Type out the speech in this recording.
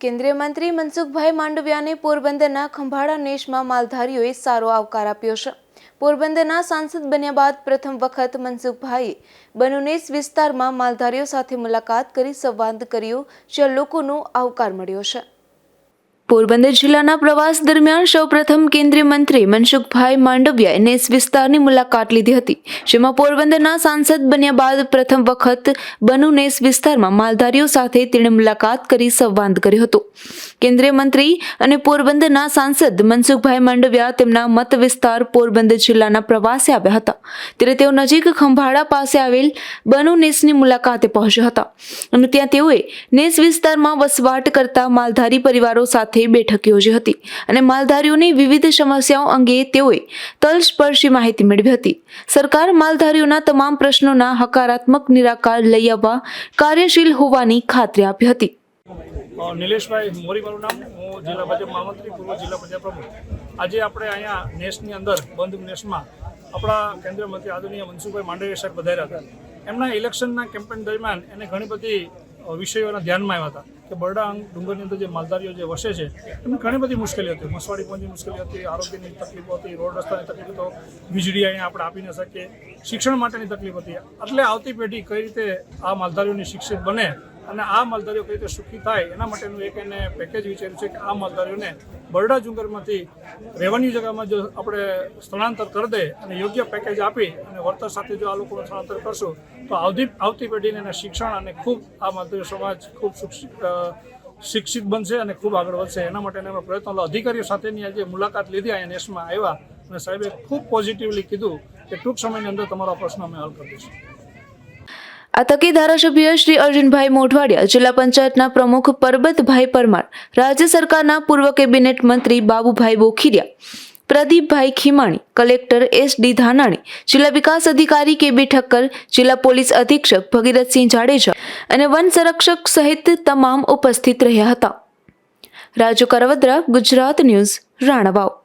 કેન્દ્રીય મંત્રી મનસુખભાઈ માંડવિયાને પોરબંદરના ખંભાળા નેશમાં માલધારીઓએ સારો આવકાર આપ્યો છે. પોરબંદરના સાંસદ બન્યા બાદ પ્રથમ વખત મનસુખભાઈએ બનુનેસ વિસ્તારમાં માલધારીઓ સાથે મુલાકાત કરી સંવાદ કર્યો, જ્યાં લોકોનો આવકાર મળ્યો છે. પોરબંદર જિલ્લાના પ્રવાસ દરમિયાન સૌપ્રથમ કેન્દ્રીય મંત્રી મનસુખભાઈ માંડવિયાએ નેસ વિસ્તારની મુલાકાત લીધી હતી, જેમાં પોરબંદરના સાંસદ બન્યા બાદ પ્રથમ વખત બનુ નેસ વિસ્તારમાં માલધારીઓ સાથે તેણે મુલાકાત કરી સંવાદ કર્યો હતો. કેન્દ્રીય મંત્રી અને પોરબંદરના સાંસદ મનસુખભાઈ માંડવિયા તેમના મત વિસ્તાર પોરબંદર જિલ્લાના પ્રવાસે આવ્યા હતા. ત્યારે તેઓ નજીક ખંભાળા પાસે આવેલ બનુ નેસની મુલાકાતે પહોંચ્યા હતા અને ત્યાં તેઓએ નેસ વિસ્તારમાં વસવાટ કરતા માલધારી પરિવારો સાથે બેઠક યોજી હતી અને માલધારીઓની વિવિધ સમસ્યાઓ અંગે તેઓએ તલસ્પર્શી માહિતી મેળવી હતી. સરકાર માલધારીઓના તમામ પ્રશ્નોના હકારાત્મક નિરાકાર લઈ આવવા કાર્યશીલ હોવાની ખાતરી આપી હતી. નિલેશભાઈ, મોરી મારું નામ. હું જિલ્લા ભાજપ મહામંત્રી, પૂર્વ જિલ્લા પ્રજા પ્રમુખ. આજે આપણે અહીંયા નેશની અંદર, બંધ નેશમાં, આપણા કેન્દ્રીય મંત્રી આદરણીય મનસુખભાઈ માંડવીયા સાહેબ પધાર્યા હતા. એમના ઇલેક્શનના કેમ્પેન દરમિયાન એને ઘણી બધી વિષયોના ધ્યાનમાં આવ્યા હતા કે બરડા ડુંગરની અંદર જે માલધારીઓ જે વસે છે, એમને ઘણી બધી મુશ્કેલીઓ હતી. મસવાડી પહોંચી મુશ્કેલી હતી આરોગ્યની તકલીફો હતી, રોડ રસ્તાની તકલીફો વીજળી અહીંયા આપણે આપી ન શકીએ. શિક્ષણ માટેની તકલીફ હતી. એટલે આવતી પેઢી કઈ રીતે આ માલધારીઓની શિક્ષિત બને અને આ માલધારીઓ કઈ રીતે સુખી થાય, એના માટેનું એક એને પેકેજ વિચાર્યું છે કે આ માલધારીઓને બરડા જુંગરમાંથી રહેવાની જગ્યામાં જો આપણે સ્થળાંતર કરી દે અને યોગ્ય પેકેજ આપી અને વળતર સાથે જો આ લોકોનું સ્થળાંતર કરશું, તો આવતી આવતી પેઢીને એને શિક્ષણ અને ખૂબ આ માલધારી સમાજ ખૂબ શિક્ષિત બનશે અને ખૂબ આગળ વધશે. એના માટે અમે પ્રયત્નો અધિકારીઓ સાથેની આજે મુલાકાત લીધી અહીંયા નેશમાં આવ્યા અને સાહેબે ખૂબ પોઝિટિવલી કીધું કે ટૂંક સમયની અંદર તમારો પ્રશ્ન અમે હલ કરી દઈશું. આ તકે ધારાસભ્ય શ્રી અર્જુનભાઈ મોઢવાડિયા જિલ્લા પંચાયતના પ્રમુખ પરબતભાઈ પરમાર, રાજ્ય સરકારના પૂર્વ કેબિનેટ મંત્રી Babubhai Bokhiria, Pradipbhai Khimani, collector S D Dhanani, જિલ્લા વિકાસ અધિકારી કે બી ઠક્કર, જિલ્લા પોલીસ અધિક્ષક ભગીરથસિંહ જાડેજા અને વન સંરક્ષક સહિત તમામ ઉપસ્થિત રહ્યા હતા. રાજુ કરવદ્રા, ગુજરાત ન્યૂઝ, રાણાવાવ.